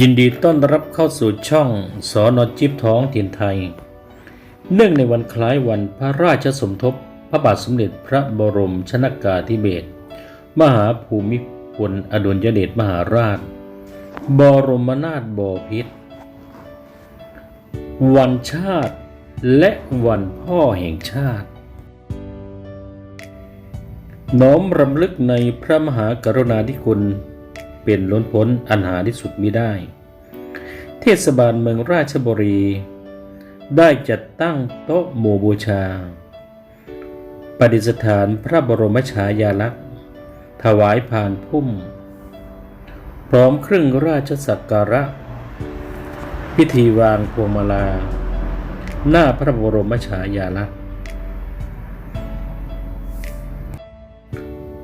ยินดีต้อนรับเข้าสู่ช่องสอนอจิบท้องถิ่นไทย เนื่องในวันคล้ายวันพระราชสมทบ พระบาทสมเด็จพระบรมชนากาธิเบศรมหาภูมิพลอดุลยเดชมหาราช บรมนาถบพิตรวันชาติและวันพ่อแห่งชาติ น้อมรำลึกในพระมหากรุณาธิคุณ เป็นล้นพ้นอันหาที่สุดมิได้ เทศบาลเมืองราชบุรี ได้จัดตั้งโต๊ะหมู่บูชา ประดิษฐานพระบรมฉายาลักษณ์ ถวายผ่านพุ่ม พร้อมเครื่องราชสักการะ พิธีวางพวงมาลา หน้าพระบรมฉายาลักษณ์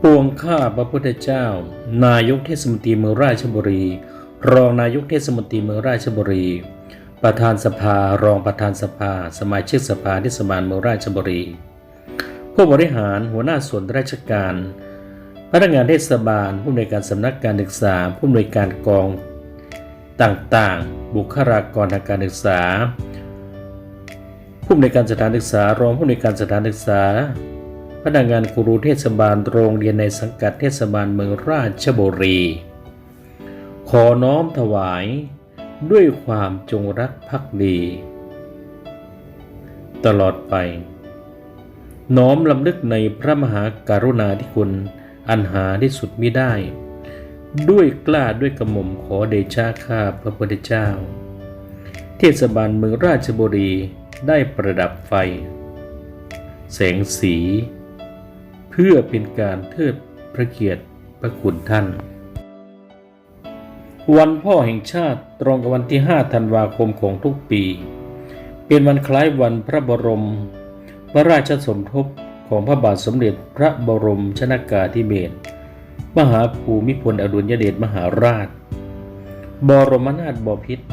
ปวงข้าพระพุทธเจ้า นายกเทศมนตรีเมืองราชบุรี รองนายกเทศมนตรีเมืองราชบุรี ประธานสภารองประธานสภา สมาชิกสภาเทศบาลเมืองราชบุรี ผู้บริหารหัวหน้าส่วนราชการ พนักงานเทศบาล ผู้อำนวยการสำนักการศึกษา ผู้อำนวยการกองต่างๆ บุคลากรทางการศึกษา ผู้อำนวยการสถานศึกษารองผู้อำนวยการสถานศึกษา พนักงานครูเทศบาลโรงเรียนในสังกัดเทศบาลเมืองราชบุรี ขอน้อมถวายด้วยความจงรักภักดี ตลอดไป น้อมลำลึกในพระมหากรุณาธิคุณอันหาที่สุดมิได้ ด้วยกล้าด้วยกระหม่อมขอเดชะข้าพระพุทธเจ้า เทศบาลเมืองราชบุรีได้ประดับไฟ แสงสี พื่อเป็นการเทิดพระเกียรติพระคุณท่าน วันพ่อแห่งชาติตรงกับวันที่ 5 ธันวาคมของทุกปี เป็นวันคล้ายวันพระบรม พระราชสมทบของพระบาทสมเด็จพระบรมชนากาธิเบศรมหาภูมิพลอดุลยเดชมหาราช บรมนาถบพิตร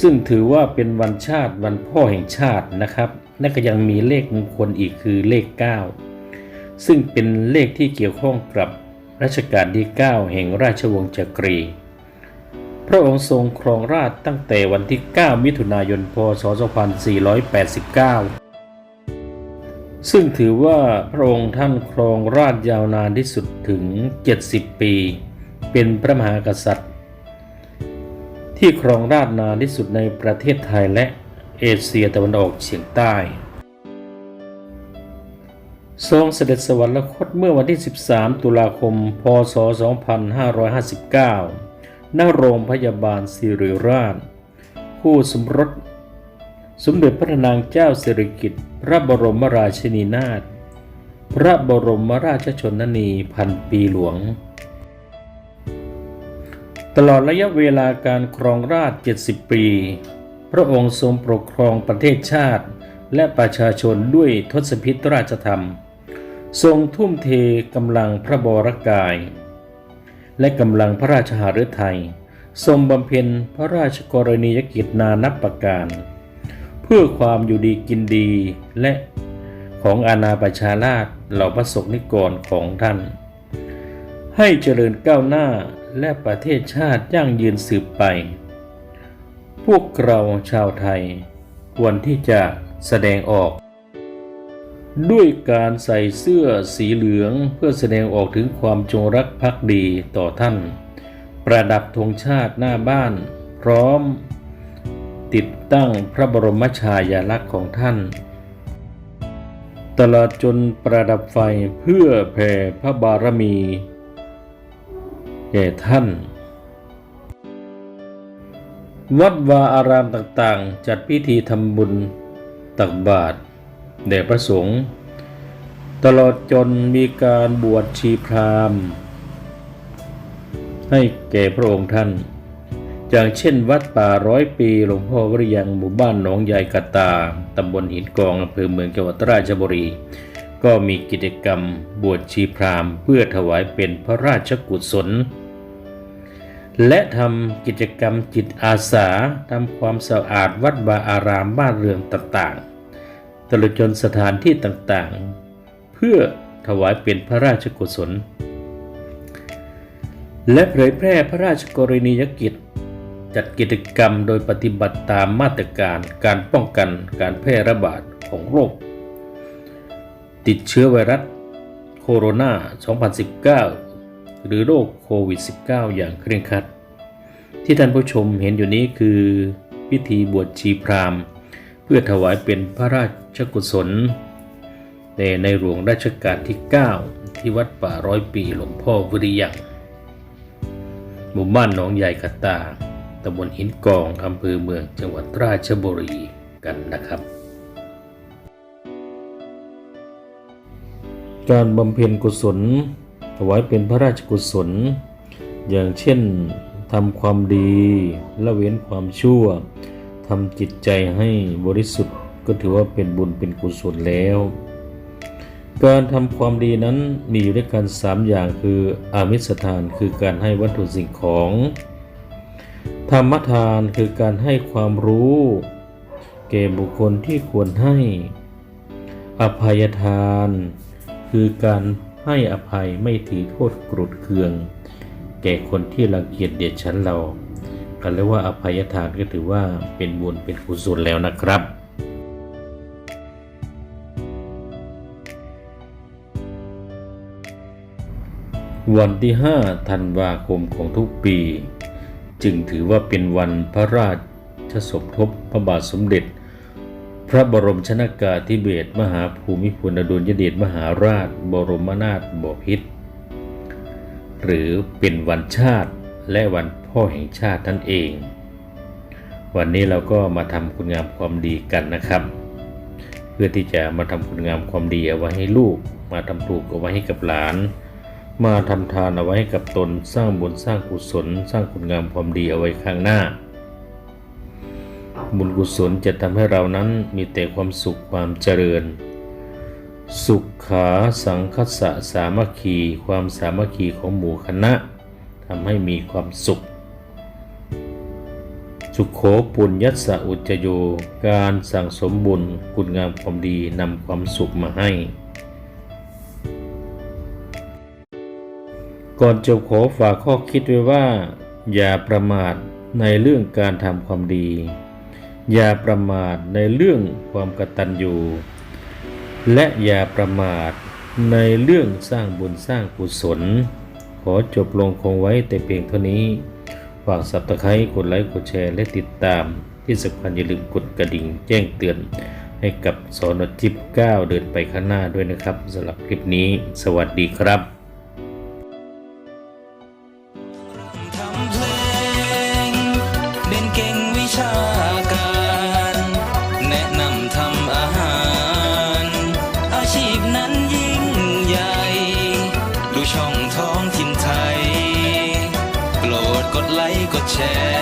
ซึ่งถือว่าเป็นวันชาติวันพ่อแห่งชาตินะครับ และก็ยังมีเลขมงคลอีกคือเลข 9 ซึ่งเป็นเลขที่เกี่ยวข้องกับรัชกาลที่ 9 แห่งราชวงศ์จักรี พระองค์ทรงครองราชตั้งแต่วันที่ 9 มิถุนายน พศ 2489 ซึ่งถือว่าพระองค์ท่านครองราชยาวนานที่สุดถึง 70 ปี เป็นพระมหากษัตริย์ ที่ครองราชนานที่สุดในประเทศไทยและ เอเชียตะวันออกเฉียงใต้ ทรงเสด็จสวรรคตเมื่อวันที่ 13 ตุลาคม พศ 2559 ณ โรงพยาบาลสิริราช คู่สมรส สมเด็จพระนางเจ้าสิริกิติ์พระบรมราชินีนาถ พระบรมราชชนนีพันปีหลวงตลอดระยะเวลาการครองราช 70 ปี พระองค์ทรงปกครองประเทศชาติ และประชาชนด้วยทศพิธราชธรรม ทรงทุ่มเทกำลังพระบรกาย และกำลังพระราชหฤทัยทรงบำเพ็ญพระราชกรณียกิจนานับประการ เพื่อความอยู่ดีกินดีและของอาณาประชาราชเหล่าพระสงนิกรของท่าน ให้เจริญก้าวหน้าและประเทศชาติยั่งยืนสืบไป พวกเราชาวไทยควรที่จะแสดงออก ด้วยการใส่เสื้อสีเหลืองเพื่อแสดงออกถึงความจงรักภักดีต่อท่าน ประดับธงชาติหน้าบ้าน พร้อม ติดตั้งพระบรมฉายาลักษณ์ของท่าน ตลอดจนประดับไฟเพื่อแผ่พระบารมี แก่ท่าน วัดวาอารามต่างๆ จัดพิธีทำบุญตักบาตรแด่พระสงฆ์ตลอดจนมีการบวชชีพราหมณ์ ให้แก่พระองค์ท่านอย่างเช่นวัดป่าร้อยปีหลวงพ่อวริยังหมู่บ้านหนองใหญ่กะตา ตำบลหินกองอำเภอเมืองจังหวัดราชบุรี ก็มีกิจกรรมบวชชีพราหมณ์ เพื่อถวายเป็นพระราชกุศล และทำกิจกรรมจิตอาสาทำความสะอาดวัดวาอารามบ้านเรือนต่างๆตลอดจนสถานที่ต่างๆ เพื่อถวายเป็นพระราชกุศล และเผยแพร่พระราชกรณียกิจ จัดกิจกรรมโดยปฏิบัติตามมาตรการการป้องกันการแพร่ระบาดของโรค ติดเชื้อไวรัสโคโรนา 2019 หรือโรคโควิด -19 อย่างเคร่งครัด ที่ท่านผู้ชมเห็นอยู่นี้คือ พิธีบวชชีพราหมณ์ เพื่อถวายเป็นพระราชกุศลในในหลวงรัชกาลที่ 9 ที่วัดป่าร้อยปีหลวงพ่อวิริยังหมู่บ้านหนองใหญ่กะตาตำบลหินกองอำเภอเมืองจังหวัดราชบุรีกันนะครับ การบำเพ็ญกุศล ถวายเป็นพระราชกุศล อย่างเช่นทำความดีละเว้นความชั่วทำจิตใจให้บริสุทธิ์ก็ถือว่าเป็นบุญเป็นกุศลแล้ว การทำความดีนั้นมีอยู่ด้วยกันสามอย่างคืออามิสทานคือการให้วัตถุสิ่งของ ธรรมทานคือการให้ความรู้ แก่บุคคลที่ควรให้ อภัยทาน คือการ ให้อภัยไม่ถือโทษโกรธเคือง แก่คนที่รังเกียจเดียดฉันเรากันเรียกว่าอภัยทานก็ถือว่าเป็นบุญเป็นกุศลแล้วนะครับวันที่ 5 ธันวาคมของทุกปี จึงถือว่าเป็นวันพระราชสมทบพระบาทสมเด็จ พระบรมชนากาธิเบศมหาภูมิพลอดุลยเดชมหาราช บรมนาถบพิตรหรือเป็นวันชาติและวันพ่อแห่งชาตินั่นเอง วันนี้เราก็มาทำคุณงามความดีกันนะครับ เพื่อที่จะมาทำคุณงามความดีเอาไว้ให้ลูก มาทำถูกเอาไว้ให้กับหลาน มาทำทานเอาไว้ให้กับตนสร้างบุญสร้างกุศล สร้างคุณงามความดีเอาไว้ข้างหน้า บุญกุศลจะทำให้เรานั้นมีแต่ความสุขความเจริญ สุขขาสังคสะสามัคคี ความสามัคคีของหมู่คณะทำให้มีความสุข สุขโขปุญญัสะอุจจโย การสั่งสมบุญคุณงามความดีนำความสุขมาให้ ก่อนจบขอฝากข้อคิดไว้ว่า อย่าประมาทในเรื่องการทำความดี อย่าประมาทในเรื่องความกตัญญูและอย่าประมาทในเรื่องสร้างบุญสร้างกุศล ขอจบลงคงไว้แต่เพียงเท่านี้ฝากสับตะไคร้กดไลค์กดแชร์และติดตาม ที่สำคัญอย่าลืมกดกระดิ่งแจ้งเตือน ให้กับสอนจิบ9เดินไปข้างหน้าด้วยนะครับสำหรับคลิปนี้ สวัสดีครับ ดู